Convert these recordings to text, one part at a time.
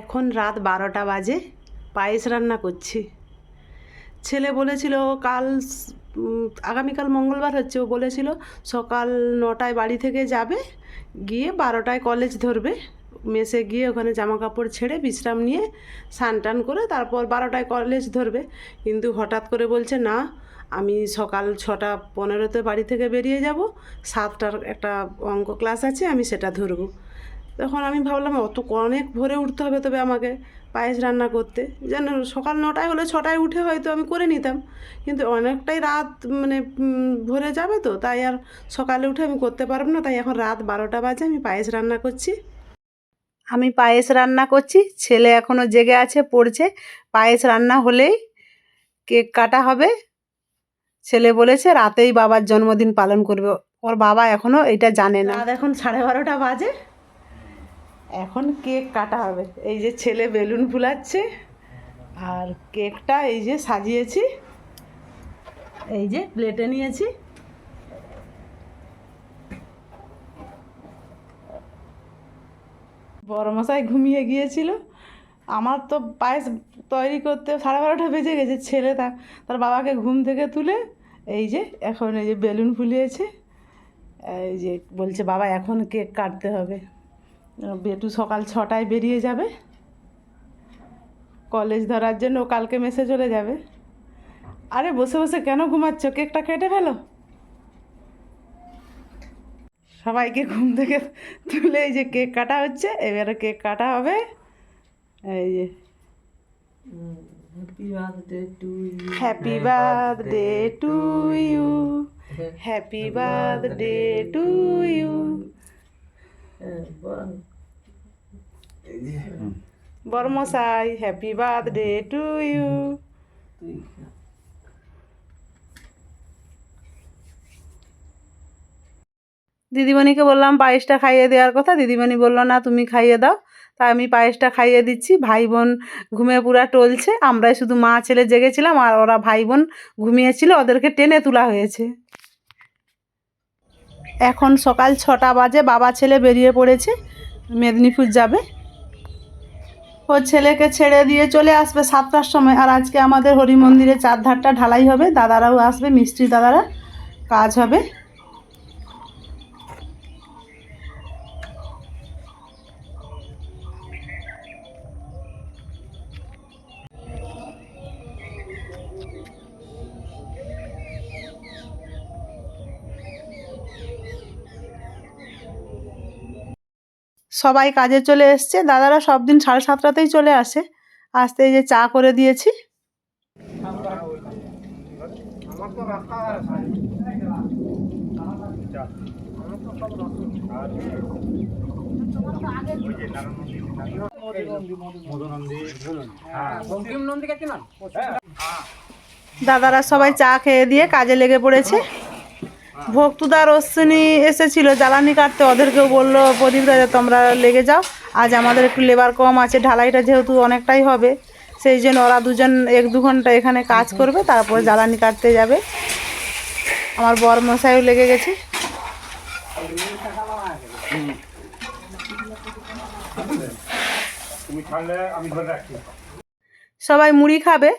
এখন রাত বারোটা বাজে, পায়েস রান্না করছি। ছেলে বলেছিল কাল আগামীকাল মঙ্গলবার হচ্ছে। ও বলেছিল, সকাল নটায় বাড়ি থেকে যাবে, গিয়ে বারোটায় কলেজ ধরবে। মেসে গিয়ে ওখানে জামা কাপড় ছেড়ে বিশ্রাম নিয়ে স্নান টান করে তারপর বারোটায় কলেজ ধরবে। কিন্তু হঠাৎ করে বলছে, না, আমি সকাল ছটা পনেরোতে বাড়ি থেকে বেরিয়ে যাব। সাতটার একটা অঙ্ক ক্লাস আছে, আমি সেটা ধরবো। তখন আমি ভাবলাম, অত অনেক ভোরে উঠতে হবে তবে আমাকে পায়েস রান্না করতে। যেন সকাল নটায় হলে ছটায় উঠে হয়তো আমি করে নিতাম। কিন্তু অনেকটাই রাত মানে ভোরে যাবে তো, তাই আর সকালে উঠে আমি করতে পারব না। তাই এখন রাত বারোটা বাজে, আমি পায়েস রান্না করছি। আমি পায়েস রান্না করছি, ছেলে এখনও জেগে আছে, পড়ছে। পায়েস রান্না হলেই কেক কাটা হবে। ছেলে বলেছে, রাতেই বাবার জন্মদিন পালন করবে। ওর বাবা এখনও এটা জানে না। এখন সাড়ে বারোটা বাজে। এখন কেক কাটা হবে। এই যে ছেলে বেলুন ফুলাচ্ছে, আর কেকটা এই যে সাজিয়েছি, এই যে প্লেটে নিয়েছি। বড় মশাই ঘুমিয়ে গিয়েছিল। আমার তো পায়েস তৈরি করতে সাড়ে বারোটা বেজে গেছে, ছেলে তা তার বাবাকে ঘুম থেকে তুলে এই যে এখন এই যে বেলুন ফুলিয়েছে। এই যে বলছে, বাবা, এখন কেক কাটতে হবে। বেটু সকাল ছটায় বেরিয়ে যাবে। কলেজ ধরার জন্য কালকে মেসে চলে যাবে। আরে বসে বসে কেন ঘুমাচ্ছ? কেকটা কেটে ফেলো। সবাইকে ঘুম থেকে তুলে এই যে কেক কাটা হচ্ছে এবারে কেক কাটা হবে। এই যে। Happy birthday to you happy birthday to you বর্মশাই হ্যাপি বার্থডে টু ইউ দিদিমণিকে বললাম, পায়েসটা খাইয়ে দেওয়ার কথা? দিদিমণি বলল, না, তুমি খাইয়ে দাও। তাই আমি পায়েসটা খাইয়ে দিচ্ছি। ভাই বোন ঘুমে পুরা টলছে। আমরাই শুধু মা, ছেলে জেগেছিলাম আর ওরা ভাই বোন ঘুমিয়েছিল। ওদেরকে টেনে তোলা হয়েছে। এখন সকাল ছটা বাজে, বাবা ছেলে বেরিয়ে পড়েছে, মেদিনীপুর যাবে। ও ছেলেকে ছেড়ে দিয়ে চলে আসবে সাতটার সময়। আর আজকে আমাদের হরি মন্দিরে চারধারটা ঢালাই হবে, দাদারাও আসবে, মিস্ত্রি দাদারা কাজ হবে। সবাই কাজে চলে এসছে। দাদারা সব দিন সাড়ে সাতটাতেই চলে আসে। আসতে এই যে চা করে দিয়েছি। দাদারা সবাই চা খেয়ে দিয়ে কাজে লেগে পড়েছে। ভক্তুদার অশ্বিনী এসেছিল, জ্বালানি কাটতে। ওদেরকেও বলল, প্রদীপ দাদা তোমরা লেগে যাও। আজ আমাদের একটু লেবার কম আছে, ঢালাইটা যেহেতু অনেকটাই হবে, সেই জন্য ওরা দুজন এক দু ঘণ্টা এখানে কাজ করবে, তারপর জ্বালানি কাটতে যাবে। আমার বর মশাইও লেগে গেছে। সবাই মুড়ি খাবে,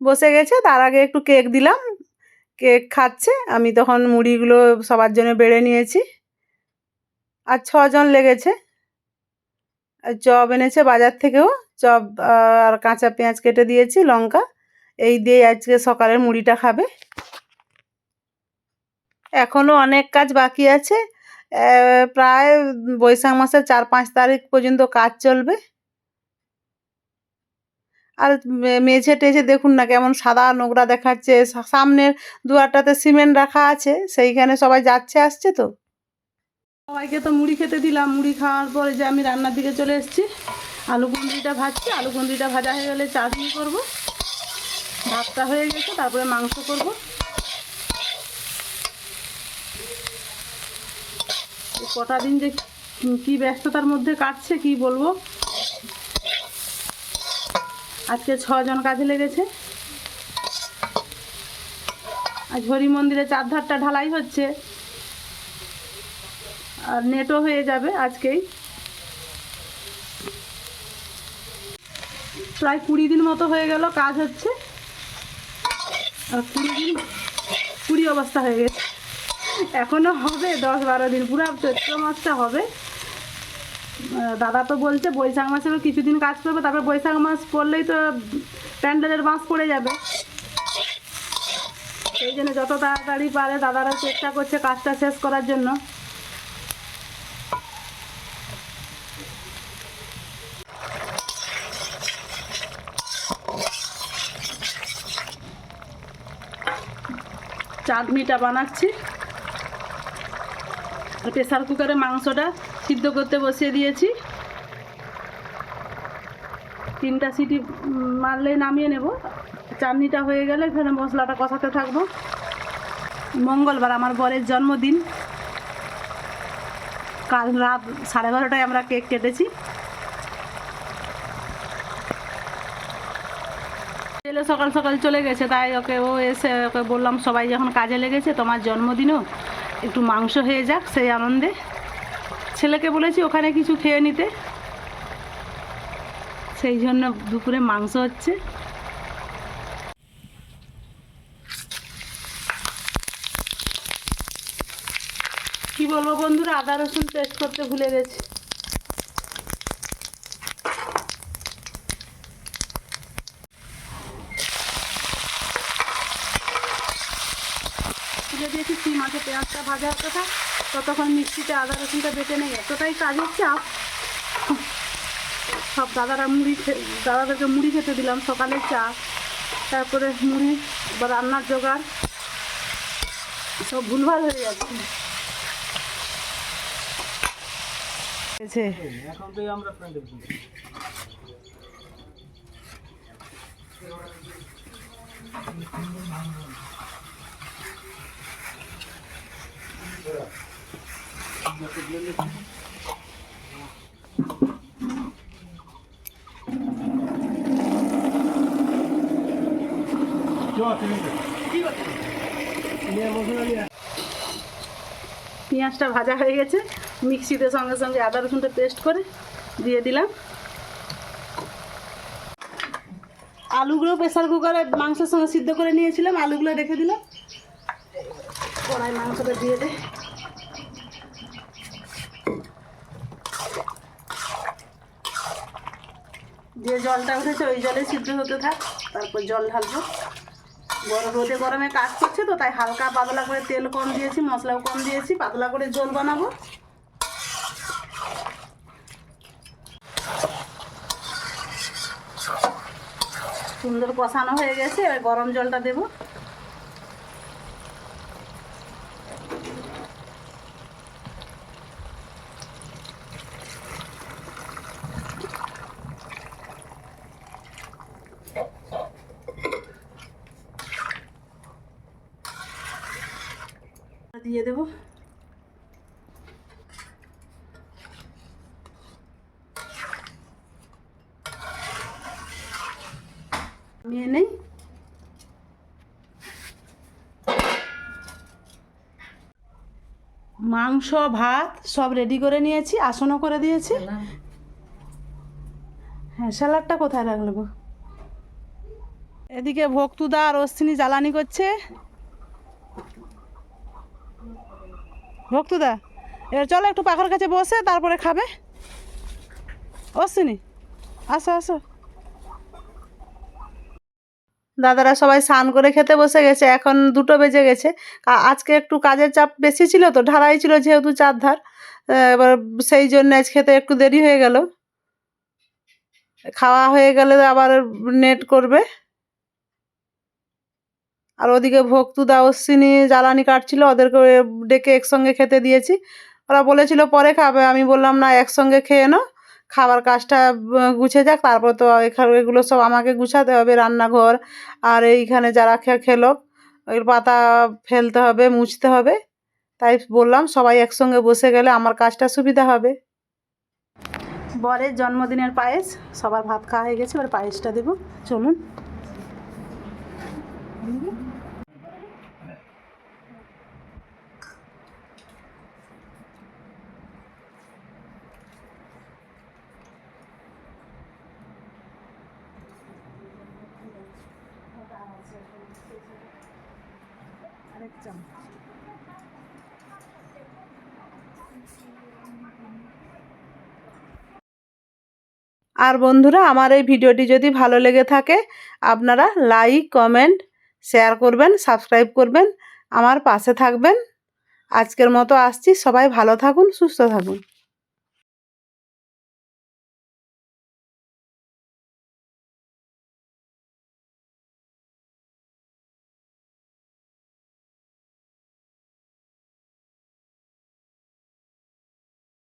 বসে গেছে, তার আগে একটু কেক দিলাম। কেক খাচ্ছে। আমি তখন মুড়িগুলো সবার জন্য বেড়ে নিয়েছি। আর ছজন লেগেছে। চপ এনেছে বাজার থেকেও। চপ আর কাঁচা পেঁয়াজ কেটে দিয়েছি, লঙ্কা। এই দিয়ে আজকে সকালের মুড়িটা খাবে। এখনও অনেক কাজ বাকি আছে। প্রায় বৈশাখ মাসের চার পাঁচ তারিখ পর্যন্ত কাজ চলবে। আর মেঝে টেঝে দেখুন না কেমন সাদা নোংরা দেখাচ্ছে। সামনের দুয়ারটাতে সিমেন্ট রাখা আছে, সেইখানে সবাই যাচ্ছে, আসছে তো। সবাইকে তো মুড়ি খেতে দিলাম। মুড়ি খাওয়ার পরে যে আমি রান্নার দিকে চলে এসেছি। আলু কুন্দিটা ভাজছি। আলু কুন্দিটা ভাজা হয়ে গেলে চাটনি করব। ভাতটা হয়ে গেছে, তারপরে মাংস করব। কটা দিন যে কি ব্যস্ততার মধ্যে কাটছে, কি বলব? আজকে ছজন কাজে লেগেছে। আজ হরি মন্দিরে চারধারটা ঢালাই হচ্ছে। আর নেটও হয়ে যাবে আজকেই। প্রায় কুড়ি দিন মতো হয়ে গেল কাজ হচ্ছে। আর কুড়ি দিন, কুড়ি অবস্থা হয়ে গেছে। এখনও হবে দশ বারো দিন, পুরো চৈত্র মাসটা হবে। দাদা তো বলছে বৈশাখ মাসেও কিছুদিন কাজ করবে, তারপর বৈশাখ মাস পড়লেই তো প্যান্ডেলের বাঁশ পড়ে যাবে। সেই জন্য যত তাড়াতাড়ি পারে দাদারা চেষ্টা করছে কাজটা শেষ করার জন্য। চাটনিটা বানাচ্ছি। প্রেসার কুকারে মাংসটা সিদ্ধ করতে বসিয়ে দিয়েছি। তিনটা সিটি উম, মারলেই নামিয়ে নেব। চাটনিটা হয়ে গেলে এখানে মশলাটা কষাতে থাকব। মঙ্গলবার আমার বরের জন্মদিন। কাল রাত সাড়ে বারোটায় আমরা কেক কেটেছি। ছেলে সকাল সকাল চলে গেছে তাই ওকে ও এসে ওকে বললাম সবাই যখন কাজে লেগেছে তোমার জন্মদিনও একটু মাংস হয়ে যাক, সেই আনন্দে। ছেলেকে বলেছি ওখানে কিছু খেয়ে নিতে। সেই জন্য দুপুরে মাংস হচ্ছে। কি বলব বন্ধুরা, আদা রসুন টেস্ট করতে ভুলে গেছি তুলে মাছে পেঁয়াজটা ভাজার কথা ততক্ষণ মিক্সিতে আদা রসুনটা বেটে নেই। এতটাই কাজের চাপ। সব দাদারা মুড়ি দাদাদেরকে মুড়ি খেতে দিলাম, সকালের চা। তারপরে মুড়ি বা রান্নার জোগাড়। সব ভুলভাল হয়ে যাচ্ছে তো আমরা প্যান্ডেল করি পেঁয়াজটা ভাজা হয়ে গেছে। মিক্সিতে সঙ্গে সঙ্গে আদা রসুনটা পেস্ট করে দিয়ে দিলাম। আলুগুলো প্রেসার কুকারে মাংসের সঙ্গে সিদ্ধ করে নিয়েছিলাম। আলুগুলো রেখে দিলাম। কড়াই মাংসটা দিয়ে দে। যে জলটা উঠেছে, ওই জলে সিদ্ধ হতে থাক, তারপর জল ঢালবো। গরম রোদে গরমে কাজ করছে তো, তাই হালকা পাতলা করে তেল কম দিয়েছি, মশলাও কম দিয়েছি, পাতলা করে জল বানাবো। সুন্দর কষানো হয়ে গেছে, এবার গরম জলটা দেবো। দিয়ে দেবো। নিয়ে নেই। মাংস ভাত সব রেডি করে নিয়েছি আসনও করে দিয়েছি। হ্যাঁ স্যালাডটা কোথায় রাখল গো? এদিকে ভক্তুদা আর অশ্বিনী জ্বালানি করছে। ভক্তুদা, এবার চলো একটু পাখার কাছে বসে তারপরে খাবে। অশ্বিনী, আসো আসো। দাদারা সবাই স্নান করে খেতে বসে গেছে, এখন দুটো বেজে গেছে। আজকে একটু কাজের চাপ বেশি ছিল তো, ঢালাই ছিল যেহেতু চারধার এবার সেই জন্য আজ খেতে একটু দেরি হয়ে গেল। খাওয়া হয়ে গেলে আবার নেট করবে। আর ওদিকে ভক্তুদা অশ্বিনী জ্বালানি কাটছিল, ওদেরকে ডেকে একসঙ্গে খেতে দিয়েছি। ওরা বলেছিল, পরে খাবে। আমি বললাম, না, একসঙ্গে খেয়ে নাও, খাবার কাজটা গুছে যাক, তারপর তো এখানে, এগুলো সব আমাকে গুছাতে হবে, রান্নাঘর আর এইখানে যারা খেলো, ওই পাতা ফেলতে হবে, মুছতে হবে। তাই বললাম, সবাই একসঙ্গে বসে গেলে আমার কাজটা সুবিধা হবে। বরের জন্মদিনের পায়েস, সবার ভাত খাওয়া হয়ে গেছে, এবার পায়েসটা দেবো, চলুন। আর বন্ধুরা, আমার এই ভিডিওটি যদি ভালো লেগে থাকে, আপনারা লাইক, কমেন্ট, শেয়ার করবেন, সাবস্ক্রাইব করবেন, আমার পাশে থাকবেন। আজকের মতো আসছি, সবাই ভালো থাকুন, সুস্থ থাকুন।